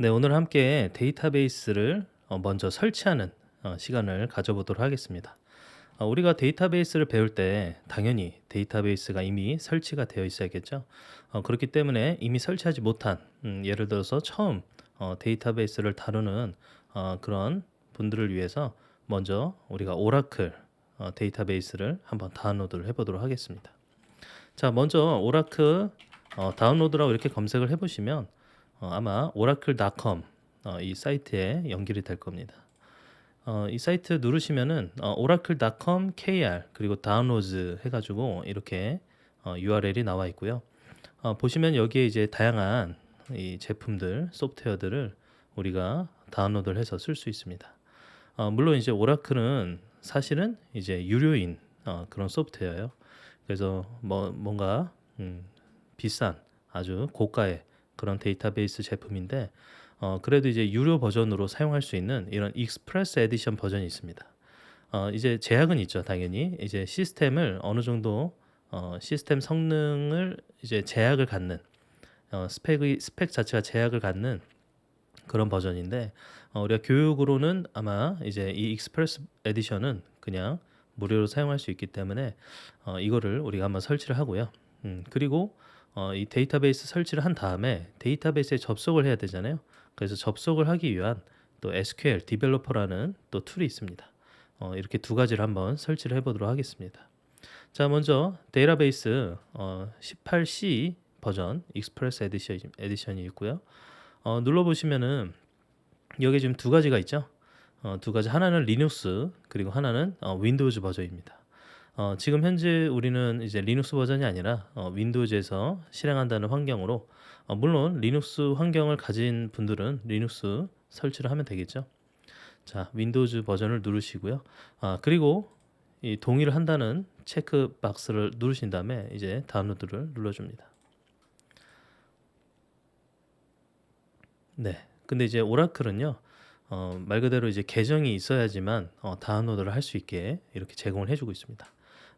네, 오늘 함께 데이터베이스를 어, 먼저 설치하는 어, 시간을 가져보도록 하겠습니다. 어, 우리가 데이터베이스를 배울 때 당연히 데이터베이스가 이미 설치가 되어 있어야겠죠. 어, 그렇기 때문에 이미 설치하지 못한 음, 예를 들어서 처음 어, 데이터베이스를 다루는 어, 그런 분들을 위해서 먼저 우리가 오라클 어, 데이터베이스를 한번 다운로드를 해보도록 하겠습니다. 자, 먼저 오라클 어, 다운로드라고 이렇게 검색을 해보시면 어, 아마 oracle.com 어, 이 사이트에 연결이 될 겁니다. 어, 이 사이트 누르시면은 어, oracle.com kr 그리고 다운로드 해가지고 이렇게 어, URL이 나와 있고요. 어, 보시면 여기에 이제 다양한 이 제품들 소프트웨어들을 우리가 다운로드를 해서 쓸 수 있습니다. 어, 물론 이제 오라클은 사실은 이제 유료인 어, 그런 소프트웨어예요. 그래서 뭐 뭔가 음, 비싼 아주 고가의 그런 데이터베이스 제품인데 어, 그래도 이제 유료 버전으로 사용할 수 있는 이런 익스프레스 에디션 버전이 있습니다. 어, 이제 제약은 있죠, 당연히. 이제 시스템을 어느 정도 어, 시스템 성능을 이제 제약을 갖는 어, 스펙의 스펙 자체가 제약을 갖는 그런 버전인데 어, 우리가 교육으로는 아마 이제 이 익스프레스 에디션은 그냥 무료로 사용할 수 있기 때문에 어, 이거를 우리가 한번 설치를 하고요. 음, 그리고 어, 이 데이터베이스 설치를 한 다음에 데이터베이스에 접속을 해야 되잖아요. 그래서 접속을 하기 위한 또 SQL 디벨로퍼라는 또 툴이 있습니다. 어, 이렇게 두 가지를 한번 설치를 해보도록 하겠습니다. 자, 먼저 데이터베이스 어, 18C 버전 익스프레스 에디션, 에디션이 있고요. 어, 눌러보시면은 여기 지금 두 가지가 있죠. 어, 두 가지 하나는 리눅스 그리고 하나는 어, 윈도우즈 버전입니다. 어, 지금 현재 우리는 이제 리눅스 버전이 아니라 어, 윈도우즈에서 실행한다는 환경으로 어, 물론 리눅스 환경을 가진 분들은 리눅스 설치를 하면 되겠죠. 자, 윈도우즈 버전을 누르시고요. 아, 그리고 이 동의를 한다는 체크 박스를 누르신 다음에 이제 다운로드를 눌러줍니다. 네. 근데 이제 오라클은요. 어, 말 그대로 이제 계정이 있어야지만 어, 다운로드를 할 수 있게 이렇게 제공을 해주고 있습니다.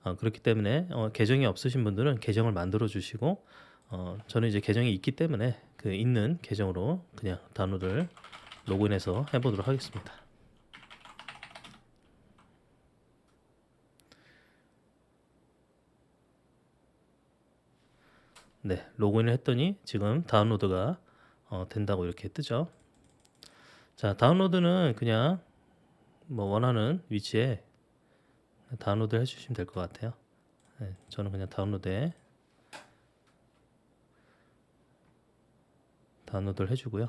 어, 그렇기 때문에 어, 계정이 없으신 분들은 계정을 만들어 주시고 어, 저는 이제 계정이 있기 때문에 그 있는 계정으로 그냥 다운로드를 로그인해서 해보도록 하겠습니다. 네, 로그인을 했더니 지금 다운로드가 어, 된다고 이렇게 뜨죠. 자, 다운로드는 그냥 뭐 원하는 위치에 다운로드 해주시면 될 것 같아요. 네, 저는 그냥 다운로드에 다운로드를 해주고요.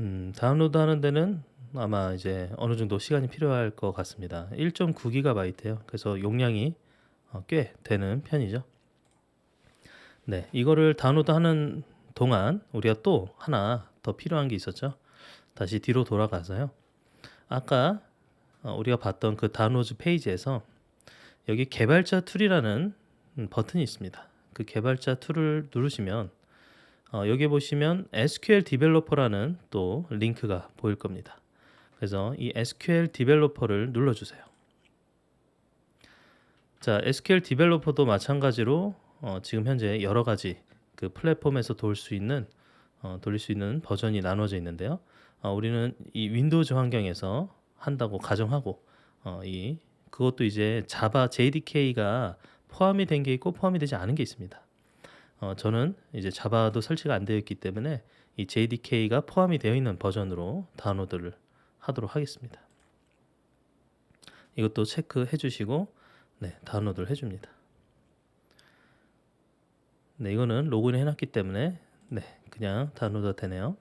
음, 다운로드 하는 데는 아마 이제 어느 정도 시간이 필요할 것 같습니다. 1.9GB예요. 그래서 용량이 어, 꽤 되는 편이죠. 네, 이거를 다운로드 하는 동안 우리가 또 하나 더 필요한 게 있었죠. 다시 뒤로 돌아가서요. 아까 어, 우리가 봤던 그 다운로드 페이지에서 여기 개발자 툴이라는 음, 버튼이 있습니다. 그 개발자 툴을 누르시면 어, 여기 보시면 SQL 디벨로퍼라는 또 링크가 보일 겁니다. 그래서 이 SQL 디벨로퍼를 눌러주세요. 자, SQL 디벨로퍼도 마찬가지로 어, 지금 현재 여러 가지 그 플랫폼에서 돌 수 있는 어, 돌릴 수 있는 버전이 나눠져 있는데요. 어, 우리는 이 윈도우즈 환경에서 한다고 가정하고 어, 이 그것도 이제 자바 JDK가 포함이 된 게 있고 포함이 되지 않은 게 있습니다. 어, 저는 이제 자바도 설치가 안 되어 있기 때문에 이 JDK가 포함이 되어 있는 버전으로 다운로드를 하도록 하겠습니다. 이것도 체크해 주시고 네, 다운로드를 해 줍니다. 네, 이거는 로그인 해 놨기 때문에 네, 그냥 다운로드 되네요.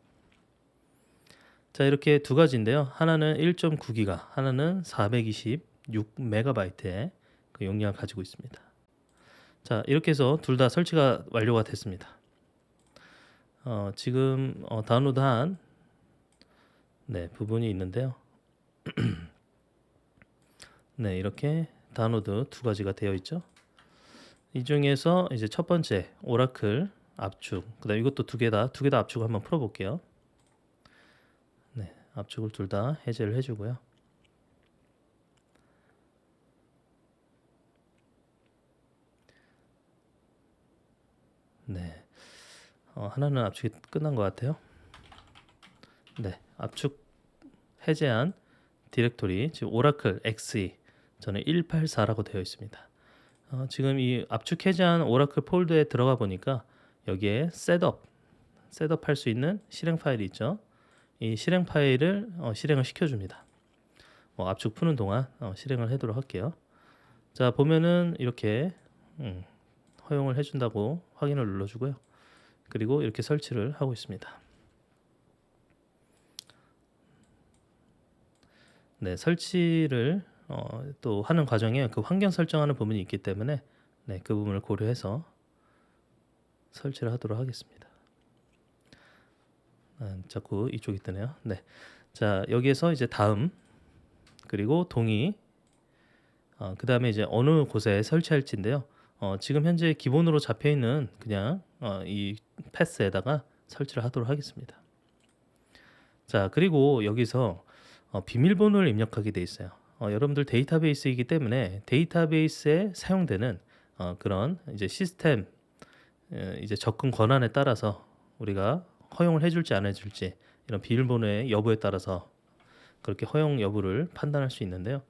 자, 이렇게 두 가지인데요. 하나는 1.9기가, 하나는 426메가바이트의 그 용량을 가지고 있습니다. 자, 이렇게 해서 둘 다 설치가 완료가 됐습니다. 어, 지금 어, 다운로드한 네, 부분이 있는데요. 네, 이렇게 다운로드 두 가지가 되어 있죠. 이 중에서 이제 첫 번째 오라클 압축, 그다음 이것도 두 개 다 두 개 다 압축 한번 풀어볼게요. 네, 압축을 둘 다 해제를 해주고요. 네, 어, 하나는 압축이 끝난 것 같아요. 네, 압축 해제한 디렉토리 지금 오라클 XE 저는 184라고 되어 있습니다. 어, 지금 이 압축 해제한 오라클 폴더에 들어가 보니까 여기에 셋업 셋업 할 수 있는 실행 파일이 있죠. 이 실행 파일을 어, 실행을 시켜줍니다. 뭐 압축 푸는 동안 어, 실행을 하도록 할게요. 자 보면은 이렇게 음, 허용을 해준다고 확인을 눌러주고요. 그리고 이렇게 설치를 하고 있습니다. 네, 설치를 어, 또 하는 과정에 그 환경 설정하는 부분이 있기 때문에 네, 그 부분을 고려해서 설치를 하도록 하겠습니다. 아, 자꾸 이쪽이 뜨네요. 네, 자 여기에서 이제 다음 그리고 동의 어, 그 다음에 이제 어느 곳에 설치할지인데요. 어, 지금 현재 기본으로 잡혀 있는 그냥 어, 이 패스에다가 설치를 하도록 하겠습니다. 자 그리고 여기서 어, 비밀번호를 입력하게 돼 있어요. 어, 여러분들 데이터베이스이기 때문에 데이터베이스에 사용되는 어, 그런 이제 시스템 어, 이제 접근 권한에 따라서 우리가 허용을 해줄지 안 해줄지 이런 비밀번호의 여부에 따라서 그렇게 허용 여부를 판단할 수 있는데요.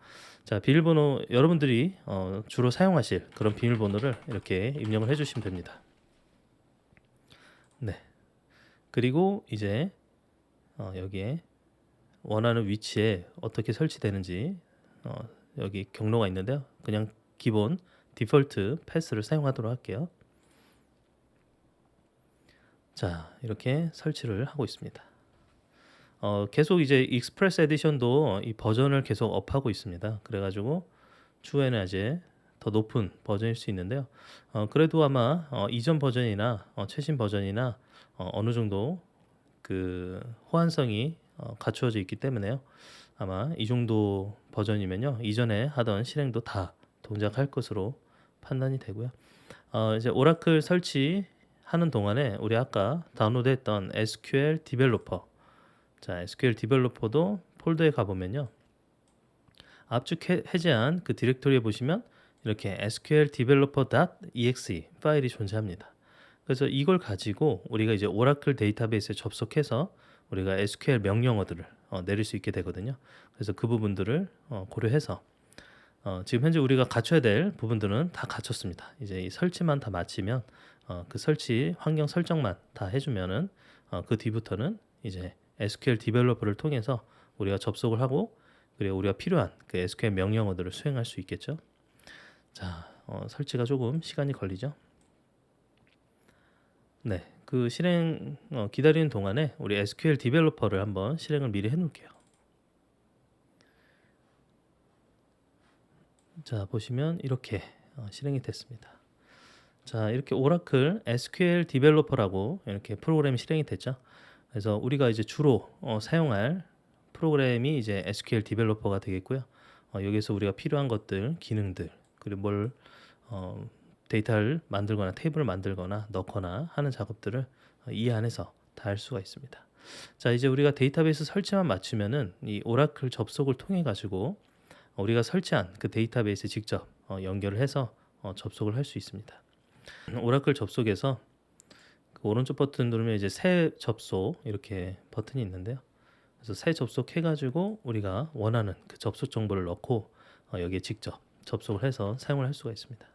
자 비밀번호 여러분들이 어, 주로 사용하실 그런 비밀번호를 이렇게 입력을 해주시면 됩니다. 네. 그리고 이제 어, 여기에 원하는 위치에 어떻게 설치되는지 어, 여기 경로가 있는데요. 그냥 기본 디폴트 패스를 사용하도록 할게요. 자 이렇게 설치를 하고 있습니다. 어, 계속 이제 익스프레스 에디션도 이 버전을 계속 업하고 있습니다. 그래가지고 추후에는 이제 더 높은 버전일 수 있는데요. 어, 그래도 아마 어, 이전 버전이나 어, 최신 버전이나 어, 어느 정도 그 호환성이 어, 갖추어져 있기 때문에요. 아마 이 정도 버전이면요 이전에 하던 실행도 다 동작할 것으로 판단이 되고요. 어, 이제 오라클 설치 하는 동안에 우리 아까 다운로드했던 SQL 디벨로퍼 자 SQL 디벨로퍼도 폴더에 가보면요 압축 해- 해제한 그 디렉토리에 보시면 이렇게 SQL developer.exe 파일이 존재합니다. 그래서 이걸 가지고 우리가 이제 오라클 데이터베이스에 접속해서 우리가 SQL 명령어들을 어, 내릴 수 있게 되거든요. 그래서 그 부분들을 어, 고려해서 어, 지금 현재 우리가 갖춰야 될 부분들은 다 갖췄습니다. 이제 이 설치만 다 마치면 어, 그 설치 환경 설정만 다 해주면은 어, 그 뒤부터는 이제 SQL 디벨로퍼를 통해서 우리가 접속을 하고 그리고 우리가 필요한 그 SQL 명령어들을 수행할 수 있겠죠. 자, 어, 설치가 조금 시간이 걸리죠. 네, 그 실행 어, 기다리는 동안에 우리 SQL 디벨로퍼를 한번 실행을 미리 해놓을게요. 자 보시면 이렇게 어, 실행이 됐습니다. 자 이렇게 오라클 SQL 디벨로퍼라고 이렇게 프로그램이 실행이 됐죠. 그래서 우리가 이제 주로 어, 사용할 프로그램이 이제 SQL 디벨로퍼가 되겠고요. 어, 여기서 우리가 필요한 것들, 기능들, 그리고 뭘 어, 데이터를 만들거나 테이블을 만들거나 넣거나 하는 작업들을 어, 이 안에서 다 할 수가 있습니다. 자 이제 우리가 데이터베이스 설치만 마치면은 이 오라클 접속을 통해 가지고 어, 우리가 설치한 그 데이터베이스에 직접 어, 연결을 해서 어, 접속을 할 수 있습니다. 오라클 접속에서 그 오른쪽 버튼 누르면 이제 새 접속 이렇게 버튼이 있는데요. 그래서 새 접속해 가지고 우리가 원하는 그 접속 정보를 넣고 어, 여기에 직접 접속을 해서 사용을 할 수가 있습니다.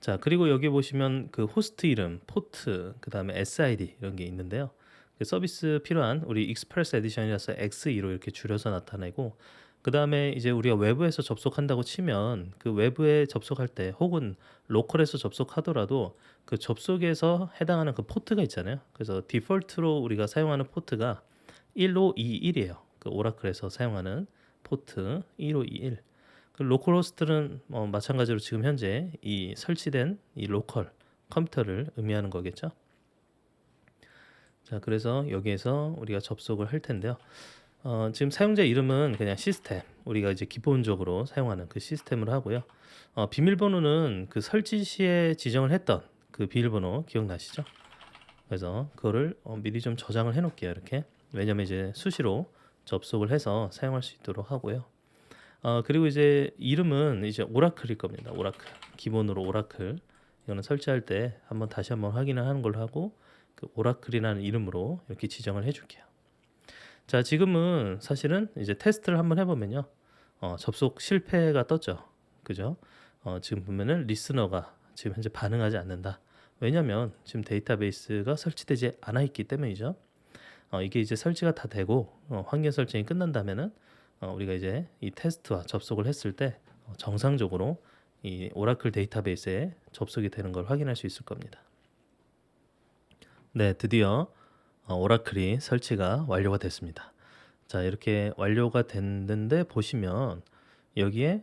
자 그리고 여기 보시면 그 호스트 이름, 포트, 그 다음에 SID 이런 게 있는데요. 그 서비스 필요한 우리 익스프레스 에디션이라서 X2로 이렇게 줄여서 나타내고 그 다음에 이제 우리가 외부에서 접속한다고 치면 그 외부에 접속할 때 혹은 로컬에서 접속하더라도 그 접속에서 해당하는 그 포트가 있잖아요. 그래서 디폴트로 우리가 사용하는 포트가 1521이에요. 그 오라클에서 사용하는 포트 1521. 그 로컬 호스트는 뭐 마찬가지로 지금 현재 이 설치된 이 로컬 컴퓨터를 의미하는 거겠죠. 자, 그래서 여기에서 우리가 접속을 할 텐데요. 어, 지금 사용자 이름은 그냥 시스템 우리가 이제 기본적으로 사용하는 그 시스템으로 하고요. 어, 비밀번호는 그 설치 시에 지정을 했던 그 비밀번호 기억나시죠? 그래서 그거를 어, 미리 좀 저장을 해놓을게요. 이렇게 왜냐면 이제 수시로 접속을 해서 사용할 수 있도록 하고요. 어, 그리고 이제 이름은 이제 오라클일 겁니다. 오라클 기본으로 오라클 이거는 설치할 때 한번 다시 한번 확인을 하는 걸로 하고 그 오라클이라는 이름으로 이렇게 지정을 해줄게요. 자, 지금은 사실은 이제 테스트를 한번 해보면요. 어, 접속 실패가 떴죠. 그죠? 어, 지금 보면은 리스너가 지금 현재 반응하지 않는다. 왜냐면 지금 데이터베이스가 설치되지 않아 있기 때문이죠. 어, 이게 이제 설치가 다 되고 어, 환경 설정이 끝난다면은 어, 우리가 이제 이 테스트와 접속을 했을 때 어, 정상적으로 이 오라클 데이터베이스에 접속이 되는 걸 확인할 수 있을 겁니다. 네, 드디어 어, 오라클이 설치가 완료가 됐습니다. 자, 이렇게 완료가 됐는데 보시면 여기에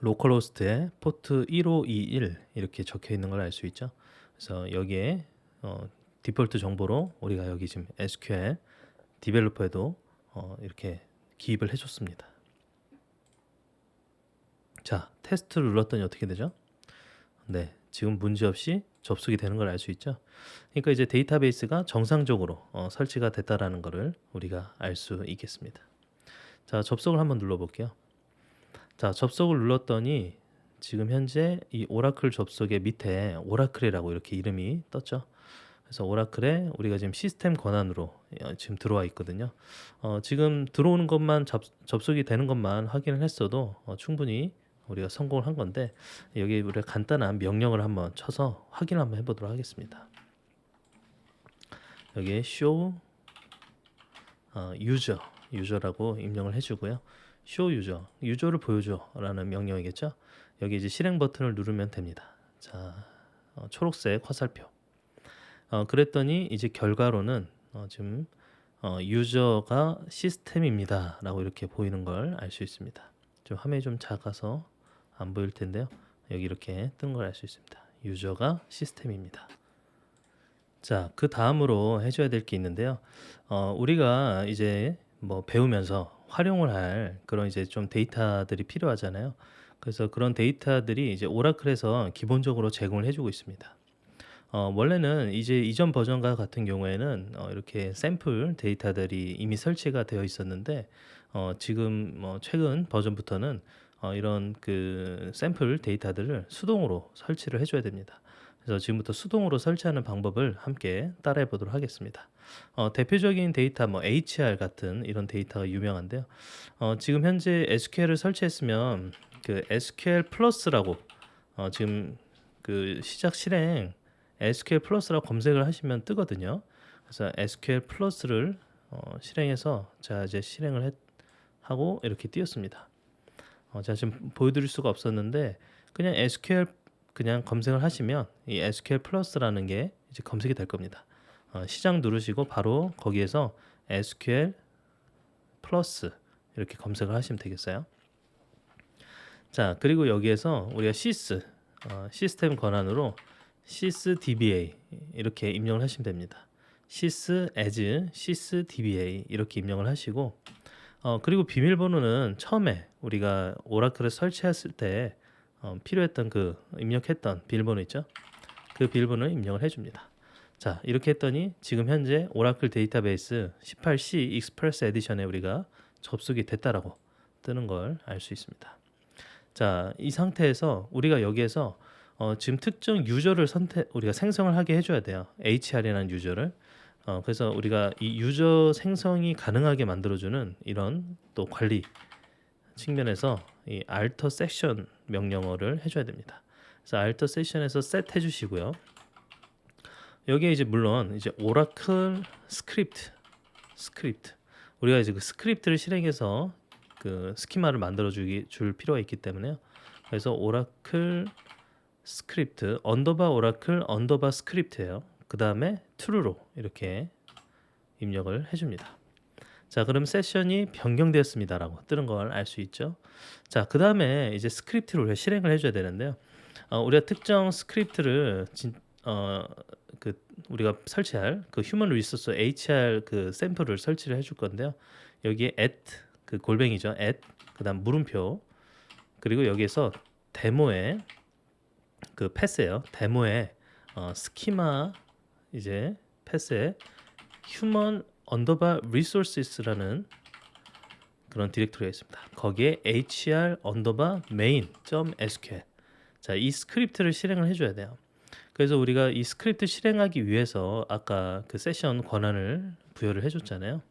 로컬 호스트에 포트 1521 이렇게 적혀 있는 걸 알 수 있죠. 그래서 여기에 어, 디폴트 정보로 우리가 여기 지금 SQL 디벨로퍼에도 어, 이렇게 기입을 해줬습니다. 자, 테스트를 눌렀더니 어떻게 되죠? 네, 지금 문제 없이 접속이 되는 걸 알 수 있죠. 그러니까 이제 데이터베이스가 정상적으로 어, 설치가 됐다라는 것을 우리가 알 수 있겠습니다. 자, 접속을 한번 눌러볼게요. 자, 접속을 눌렀더니 지금 현재 이 오라클 접속의 밑에 오라클이라고 이렇게 이름이 떴죠. 그래서 오라클에 우리가 지금 시스템 권한으로 어, 지금 들어와 있거든요. 어, 지금 들어오는 것만 접, 접속이 되는 것만 확인을 했어도 어, 충분히 우리가 성공을 한 건데 여기 우리가 간단한 명령을 한번 쳐서 확인 한번 해보도록 하겠습니다. 여기에 show 어, user 유저라고 입력을 해주고요. show user 유저를 보여줘라는 명령이겠죠. 여기 이제 실행 버튼을 누르면 됩니다. 자 어, 초록색 화살표. 어, 그랬더니 이제 결과로는 어, 지금 어, 유저가 시스템입니다라고 이렇게 보이는 걸 알 수 있습니다. 좀 화면이 좀 작아서 안 보일 텐데요. 여기 이렇게 뜬 걸 알 수 있습니다. 유저가 시스템입니다. 자, 그 다음으로 해줘야 될 게 있는데요. 어, 우리가 이제 뭐 배우면서 활용을 할 그런 이제 좀 데이터들이 필요하잖아요. 그래서 그런 데이터들이 이제 오라클에서 기본적으로 제공을 해주고 있습니다. 어, 원래는 이제 이전 버전과 같은 경우에는 어, 이렇게 샘플 데이터들이 이미 설치가 되어 있었는데 어, 지금 뭐 최근 버전부터는 어, 이런 그 샘플 데이터들을 수동으로 설치를 해줘야 됩니다. 그래서 지금부터 수동으로 설치하는 방법을 함께 따라해 보도록 하겠습니다. 어, 대표적인 데이터 뭐 HR 같은 이런 데이터가 유명한데요. 어, 지금 현재 SQL을 설치했으면 그 SQL 플러스라고 어, 지금 그 시작 실행 SQL 플러스라고 검색을 하시면 뜨거든요. 그래서 SQL 플러스를 어, 실행해서 자 이제 실행을 했, 하고 이렇게 띄웠습니다. 어, 제가 지금 보여드릴 수가 없었는데 그냥 SQL 그냥 검색을 하시면 이 SQL 플러스라는 게 이제 검색이 될 겁니다. 어, 시작 누르시고 바로 거기에서 SQL 플러스 이렇게 검색을 하시면 되겠어요. 자 그리고 여기에서 우리가 시스 어, 시스템 권한으로 sys dba 이렇게 입력을 하시면 됩니다. sys as sys dba 이렇게 입력을 하시고 어, 그리고 비밀번호는 처음에 우리가 오라클을 설치했을 때 어, 필요했던 그 입력했던 비밀번호 있죠? 그 비밀번호를 입력을 해줍니다. 자 이렇게 했더니 지금 현재 오라클 데이터베이스 18C 익스프레스 에디션에 우리가 접속이 됐다라고 뜨는 걸 알 수 있습니다. 자 이 상태에서 우리가 여기에서 어, 지금 특정 유저를 선택 우리가 생성을 하게 해줘야 돼요. HR이라는 유저를. 어, 그래서 우리가 이 유저 생성이 가능하게 만들어주는 이런 또 관리 측면에서 이 alter section 명령어를 해줘야 됩니다. 그래서 alter section에서 set 해주시고요. 여기에 이제 물론 이제 오라클 스크립트 스크립트 우리가 이제 그 스크립트를 실행해서 그 스키마를 만들어 주기 줄 필요가 있기 때문에요. 그래서 오라클 스크립트 언더바 오라클 언더바 스크립트예요. 그 다음에 true로 이렇게 입력을 해줍니다. 자, 그럼 세션이 변경되었습니다 라고 뜨는 걸 알 수 있죠. 자, 그 다음에 이제 스크립트를 실행을 해줘야 되는데요. 어, 우리가 특정 스크립트를 진, 어, 그 우리가 설치할 그 휴먼 리소스 HR 그 샘플을 설치를 해줄 건데요. 여기에 at 그 골뱅이죠. at 그 다음 물음표 그리고 여기에서 데모에 그 패스예요. 데모에 어, 스키마 이제 패스에 human 언더바 resources라는 그런 디렉토리가 있습니다. 거기에 hr 언더바 main.sql 자, 이 스크립트를 실행을 해줘야 돼요. 그래서 우리가 이 스크립트 실행하기 위해서 아까 그 세션 권한을 부여를 해줬잖아요.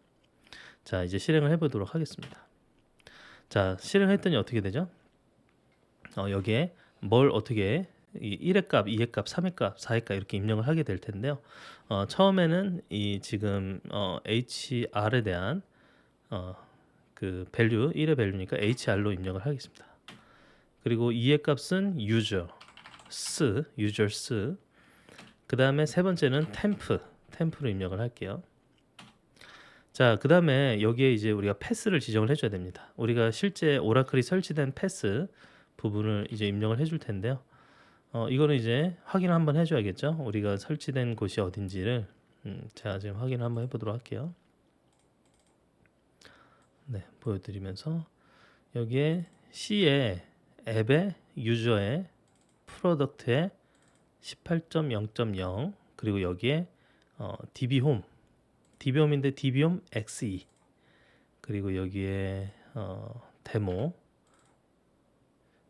자 이제 실행을 해보도록 하겠습니다. 자 실행했더니 어떻게 되죠? 어, 여기에 뭘 어떻게 이 1의 값, 2의 값, 3의 값, 4의 값 이렇게 입력을 하게 될 텐데요. 어, 처음에는 이 지금 어, HR에 대한 어, 그 밸류 1의 밸류니까 HR로 입력을 하겠습니다. 그리고 2의 값은 user, s, user s. 그 다음에 세 번째는 temp, temp로 입력을 할게요. 자, 그 다음에 여기에 이제 우리가 패스를 지정을 해줘야 됩니다. 우리가 실제 오라클이 설치된 패스 부분을 이제 입력을 해줄 텐데요. 어, 이거는 이제 확인을 한번 해줘야겠죠. 우리가 설치된 곳이 어딘지를 음, 제가 지금 확인을 한번 해보도록 할게요. 네, 보여드리면서 여기에 C에 앱에 유저의 프로덕트에 18.0.0 그리고 여기에 어, DB홈 DB홈인데 DB홈 XE 그리고 여기에 어, 데모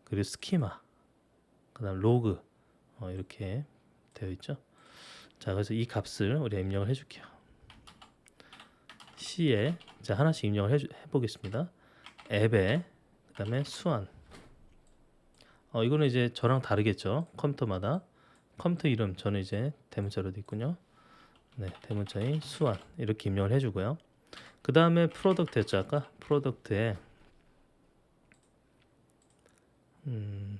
그리고 스키마 그다음 로그 어, 이렇게 되어 있죠. 자 그래서 이 값을 우리가 입력을 해줄게요. C에 자 하나씩 입력을 해, 해보겠습니다. 앱에 그다음에 수완 어 이거는 이제 저랑 다르겠죠. 컴퓨터마다 컴퓨터 이름 저는 이제 대문자로 돼 있군요. 네 대문자인 수완 이렇게 입력을 해주고요. 그 다음에 프로덕트였죠 아까 프로덕트에 음,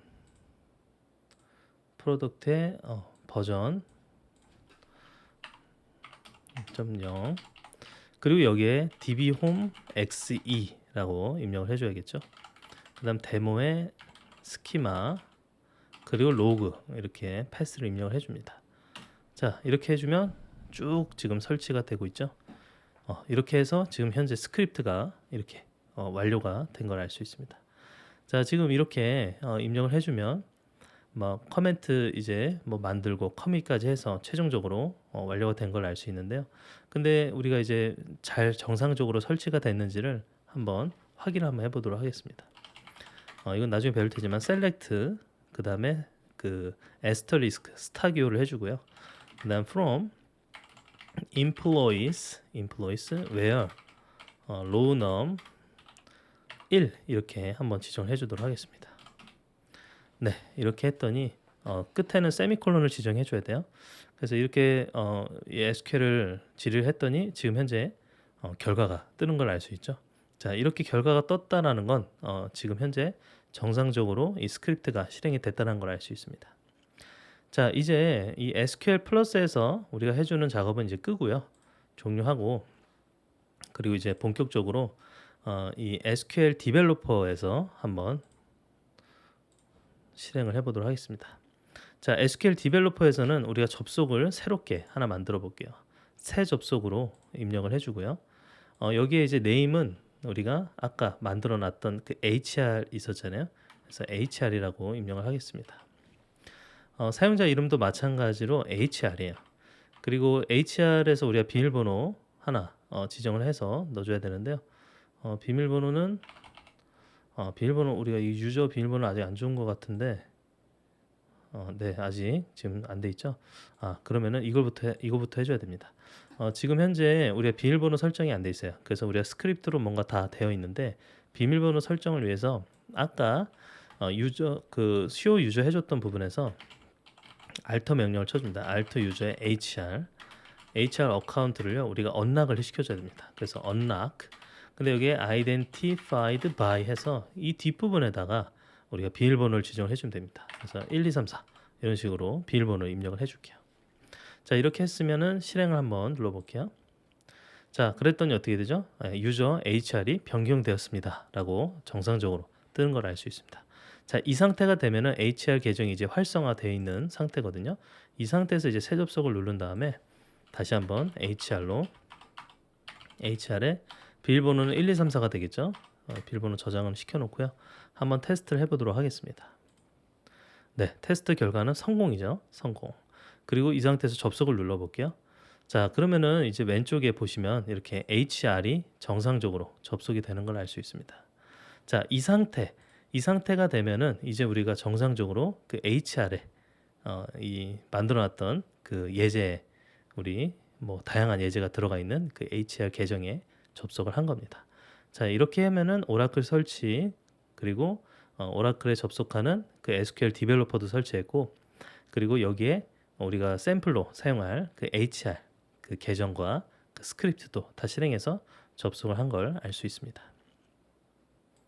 프로덕트의 어, 버전 0.0 그리고 여기에 dbhome xe.라고 입력을 해줘야겠죠. 그 다음 데모의 스키마 그리고 로그 이렇게 패스를 입력을 해줍니다. 자 이렇게 해주면 쭉 지금 설치가 되고 있죠. 어, 이렇게 해서 지금 현재 스크립트가 이렇게 어, 완료가 된 걸 알 수 있습니다. 자 지금 이렇게 어, 입력을 해주면 뭐 커멘트 이제 뭐 만들고 커밋까지 해서 최종적으로 어, 완료가 된 걸 알 수 있는데요. 근데 우리가 이제 잘 정상적으로 설치가 됐는지를 한번 확인을 한번 해보도록 하겠습니다. 어, 이건 나중에 배울 테지만 select 그 다음에 그 asterisk 스타기호를 해주고요. 그다음 from employees employees where 어, row num 1 이렇게 한번 지정을 해주도록 하겠습니다. 네, 이렇게 했더니 어, 끝에는 세미콜론을 지정해 줘야 돼요. 그래서 이렇게 어, 이 SQL을 질의를 했더니 지금 현재 어, 결과가 뜨는 걸 알 수 있죠. 자, 이렇게 결과가 떴다라는 건 어, 지금 현재 정상적으로 이 스크립트가 실행이 됐다는 걸 알 수 있습니다. 자, 이제 이 SQL 플러스에서 우리가 해주는 작업은 이제 끄고요. 종료하고 그리고 이제 본격적으로 어, 이 SQL 디벨로퍼에서 한번 실행을 해보도록 하겠습니다. 자, SQL 디벨로퍼에서는 우리가 접속을 새롭게 하나 만들어 볼게요. 새 접속으로 입력을 해주고요. 어, 여기에 이제 네임은 우리가 아까 만들어 놨던 그 HR 있었잖아요. 그래서 HR이라고 입력을 하겠습니다. 어, 사용자 이름도 마찬가지로 HR이에요. 그리고 HR에서 우리가 비밀번호 하나 어, 지정을 해서 넣어줘야 되는데요. 어, 비밀번호는 어, 비밀번호 우리가 이 유저 비밀번호 아직 안준것 같은데 어, 네 아직 지금 안 돼 있죠. 아 그러면은 이걸부터 해, 이거부터 해줘야 됩니다. 어, 지금 현재 우리가 비밀번호 설정이 안 돼 있어요. 그래서 우리가 스크립트로 뭔가 다 되어 있는데 비밀번호 설정을 위해서 아까 어, 유저 그 수요 유저 해줬던 부분에서 알터 명령을 쳐줍니다. 알터 유저의 HR HR 어카운트를요 우리가 언락을 시켜줘야 됩니다. 그래서 언락 근데 여기에 identified by 해서 이 뒷부분에다가 우리가 비밀번호를 지정을 해주면 됩니다. 그래서 1, 2, 3, 4 이런 식으로 비밀번호 입력을 해줄게요. 자 이렇게 했으면은 실행을 한번 눌러볼게요. 자 그랬더니 어떻게 되죠? 유저 HR이 변경되었습니다 라고 정상적으로 뜨는 걸 알 수 있습니다. 자 이 상태가 되면은 HR 계정이 이제 활성화되어 있는 상태거든요. 이 상태에서 이제 새 접속을 누른 다음에 다시 한번 HR로 HR에 비밀번호는 1, 2, 3, 4가 되겠죠. 어, 비밀번호 저장을 시켜놓고요. 한번 테스트를 해보도록 하겠습니다. 네, 테스트 결과는 성공이죠. 성공. 그리고 이 상태에서 접속을 눌러볼게요. 자, 그러면은 이제 왼쪽에 보시면 이렇게 HR이 정상적으로 접속이 되는 걸 알 수 있습니다. 자, 이 상태, 이 상태가 되면은 이제 우리가 정상적으로 그 HR에 어, 이 만들어놨던 그 예제 우리 뭐 다양한 예제가 들어가 있는 그 HR 계정에 접속을 한 겁니다. 자 이렇게 하면은 오라클 설치 그리고 어, 오라클에 접속하는 그 SQL 디벨로퍼도 설치했고 그리고 여기에 우리가 샘플로 사용할 그 HR 그 계정과 그 스크립트도 다 실행해서 접속을 한 걸 알 수 있습니다.